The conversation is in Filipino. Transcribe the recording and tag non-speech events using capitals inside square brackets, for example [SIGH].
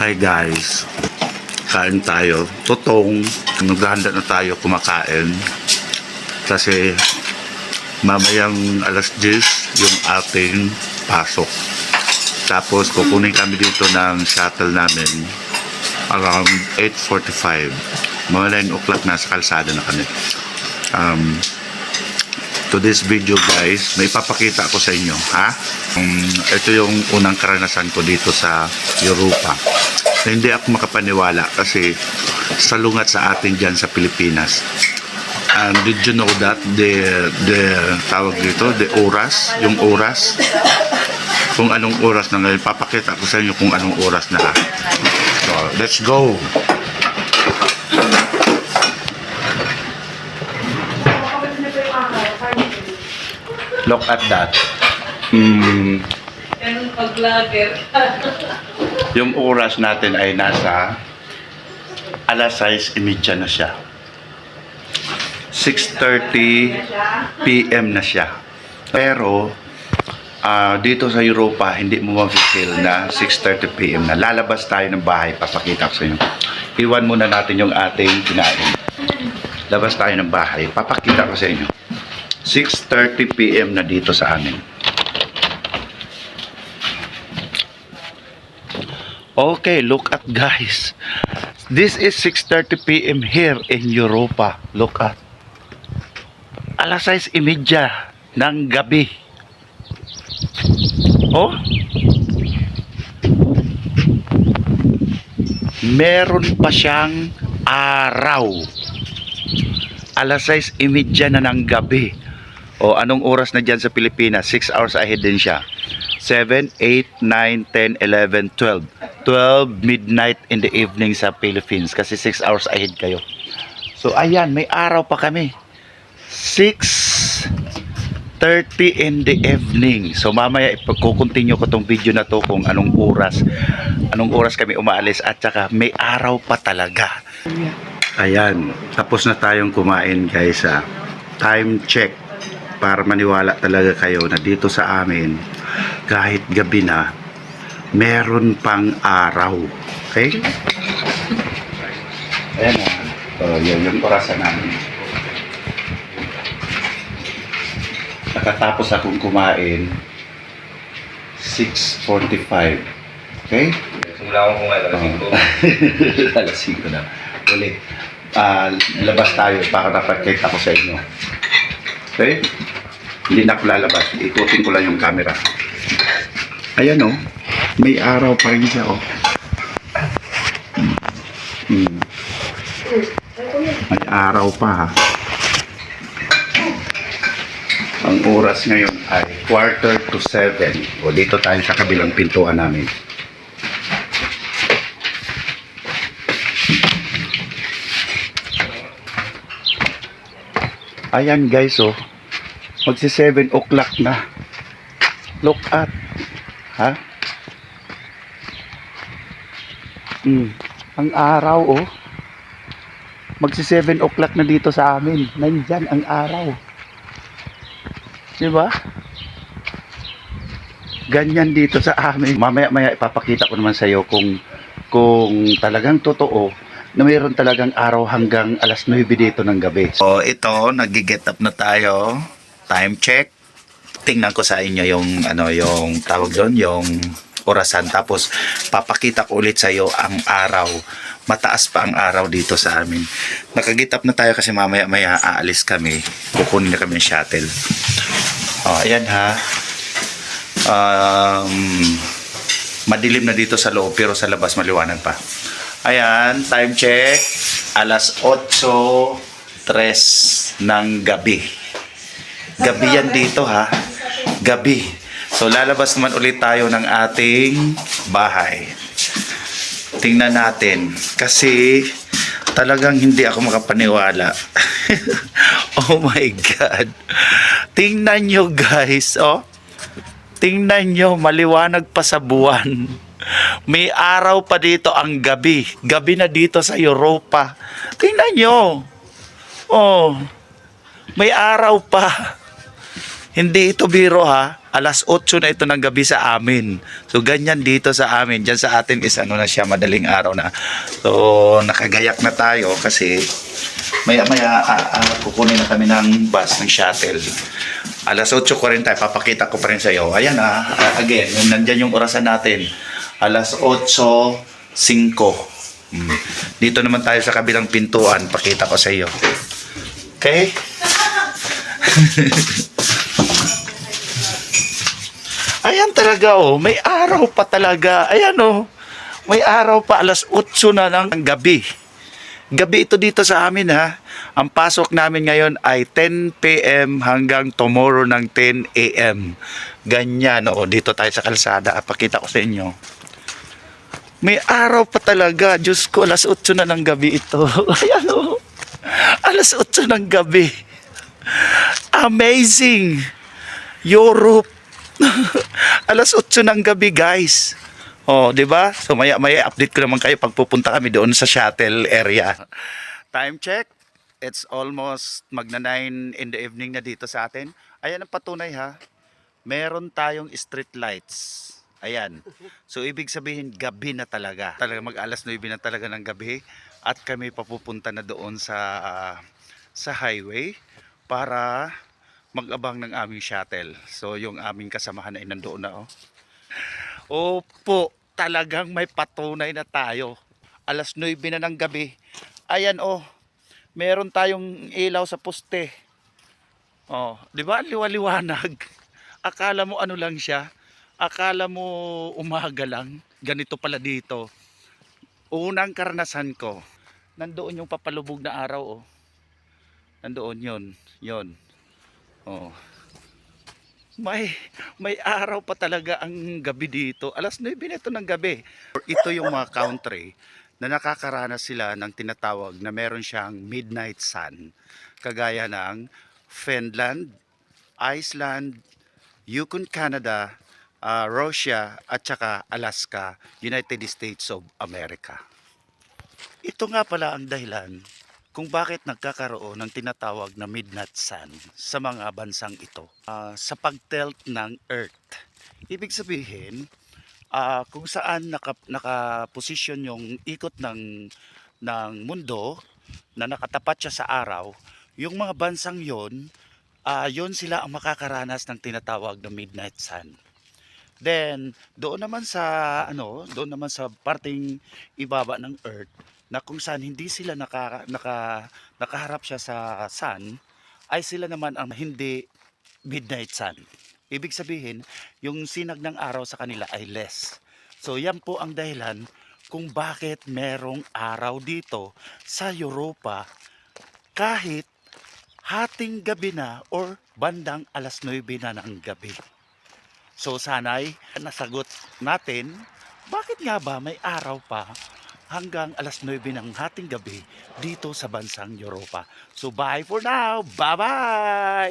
Hi guys, kain tayo. Totong, naghahanda na tayo kumakain. Kasi mamayang alas 10 yung ating pasok. Tapos kukunin kami dito ng shuttle namin around 8.45. Mga 9 o'clock nasa kalsada na kami. Um, to this video guys, may papakita ako sa inyo, ha? Um, ito yung unang karanasan ko dito sa Europa. Na hindi ako makapaniwala kasi salungat sa atin dyan sa Pilipinas. And did you know that the the tawag dito, the oras, yung oras, kung anong oras na ngayon, papakita ko sa inyo kung anong oras na. So, let's go! Look at that. Mm, Ganun pag vlogger. [LAUGHS] yung oras natin ay nasa alas 6.30 na siya. 6.30 p.m. na siya. Pero, ah, dito sa Europa, hindi mo ma-feel na 6.30 p.m. na. Lalabas tayo ng bahay, papakita ko sa inyo. Iwan muna natin yung ating kinain. Labas tayo ng bahay, papakita ko sa inyo. 6.30 p.m. na dito sa amin. Okay, look at guys. This is 6.30 p.m. here in Europa. Look at. Alas 6.30 ng gabi. Oh. Meron pa siyang araw. Alas 6.30 na ng gabi. O anong oras na dyan sa Pilipinas? 6 hours ahead din siya. 7, 8, 9, 10, 11, 12. 12 midnight in the evening sa Philippines kasi 6 hours ahead kayo. So ayan, may araw pa kami. 6.30 in the evening. So mamaya ipagkukontinue ko tong video na to kung anong oras. Anong oras kami umaalis at saka may araw pa talaga. Ayan, tapos na tayong kumain guys ha. Time check para maniwala talaga kayo na dito sa amin kahit gabi na meron pang araw. Okay? Ayan na. So, yun yung orasan namin. Nakatapos akong kumain 6.45. Okay? Simula ko kung ano, alas 5. [LAUGHS] Alas 5 na. Ulit. Ah, labas tayo para napagkita ko sa inyo. Okay? Hindi na ako lalabas. Ikutin ko lang yung camera. Ayan oh. May araw pa rin siya oh. Hmm. May araw pa ha. Ang oras ngayon ay quarter to seven. O dito tayo sa kabilang pintuan namin. Ayan guys oh. Magsi 7 o'clock na. Look at. Ha? Hmm. Ang araw oh. Magsi 7 o'clock na dito sa amin. Nandyan ang araw. Di ba? Ganyan dito sa amin. Mamaya-maya ipapakita ko naman sa iyo kung kung talagang totoo na mayroon talagang araw hanggang alas 9 dito ng gabi. So ito, nag-get up na tayo. Time check. Tingnan ko sa inyo yung ano yung tawag doon, yung orasan tapos papakita ko ulit sa iyo ang araw. Mataas pa ang araw dito sa amin. Nakagit up na tayo kasi mamaya-maya aalis kami. Kukunin na kami ng shuttle. Oh, ayan ha. Um, madilim na dito sa loob pero sa labas maliwanag pa. Ayan, time check. Alas 8.03 ng gabi. Gabi yan dito ha. Gabi. So lalabas naman ulit tayo ng ating bahay. Tingnan natin. Kasi talagang hindi ako makapaniwala. [LAUGHS] oh my God. Tingnan nyo guys. Oh. Tingnan nyo, maliwanag pa sa buwan. May araw pa dito ang gabi. Gabi na dito sa Europa. Tingnan nyo. Oh, may araw pa. Hindi ito biro ha. Alas 8 na ito ng gabi sa amin. So ganyan dito sa amin. Diyan sa atin is ano na siya, madaling araw na. So nakagayak na tayo kasi maya maya ah, ah, kukunin na kami ng bus, ng shuttle. Alas 8.40, papakita ko pa rin sa iyo. Ayan ah, ah, again, nandyan yung orasan natin. Alas 8.05. Mm. Dito naman tayo sa kabilang pintuan, pakita ko sa iyo. Okay? [LAUGHS] Ayan talaga oh, may araw pa talaga. Ayan oh, may araw pa alas 8 na ng gabi. Gabi ito dito sa amin ha. Ang pasok namin ngayon ay 10 p.m. hanggang tomorrow ng 10 a.m. Ganyan oh, dito tayo sa kalsada. Pakita ko sa inyo. May araw pa talaga. Diyos ko, alas 8 na ng gabi ito. [LAUGHS] Ayan oh. Alas 8 ng gabi. Amazing. Europe. [LAUGHS] Alas 8 ng gabi, guys. Oh, 'di ba? So maya maya update ko naman kayo pag pupunta kami doon sa shuttle area. Time check. It's almost magna 9 in the evening na dito sa atin. Ayan ang patunay ha. Meron tayong street lights. Ayan. So ibig sabihin gabi na talaga. Talaga mag alas 9 na talaga ng gabi at kami papupunta na doon sa ah, sa highway para mag-abang ng aming shuttle. So yung aming kasamahan ay nandoon na oh. Opo, talagang may patunay na tayo. Alas 9 na ng gabi. Ayan oh. Meron tayong ilaw sa poste. Oh, 'di ba? Liwaliwanag. [LAUGHS] Akala mo ano lang siya? Akala mo umaga lang. Ganito pala dito. Unang karanasan ko. Nandoon yung papalubog na araw oh. Nandoon 'yon. 'Yon. Oh. May may araw pa talaga ang gabi dito. Alas 9 na ito ng gabi. Ito yung mga country na nakakaranas sila ng tinatawag na meron siyang midnight sun. Kagaya ng Finland, Iceland, Yukon, Canada, ah, Russia, at saka Alaska, United States of America. Ito nga pala ang dahilan kung bakit nagkakaroon ng tinatawag na midnight sun sa mga bansang ito Ah, sa pagtelt ng Earth. Ibig sabihin, ah, kung saan naka, nakaposisyon yung ikot ng, ng mundo na nakatapat siya sa araw, yung mga bansang yon, ah, yon sila ang makakaranas ng tinatawag na midnight sun. Then, doon naman sa ano, doon naman sa parting ibaba ng earth na kung saan hindi sila naka, naka, nakaharap siya sa sun, ay sila naman ang hindi midnight sun. Ibig sabihin, yung sinag ng araw sa kanila ay less. So yan po ang dahilan kung bakit merong araw dito sa Europa kahit hating gabi na or bandang alas 9 na ng gabi. So sana'y nasagot natin, bakit nga ba may araw pa hanggang alas 9 ng hating gabi dito sa bansang Europa. So bye for now. Bye-bye!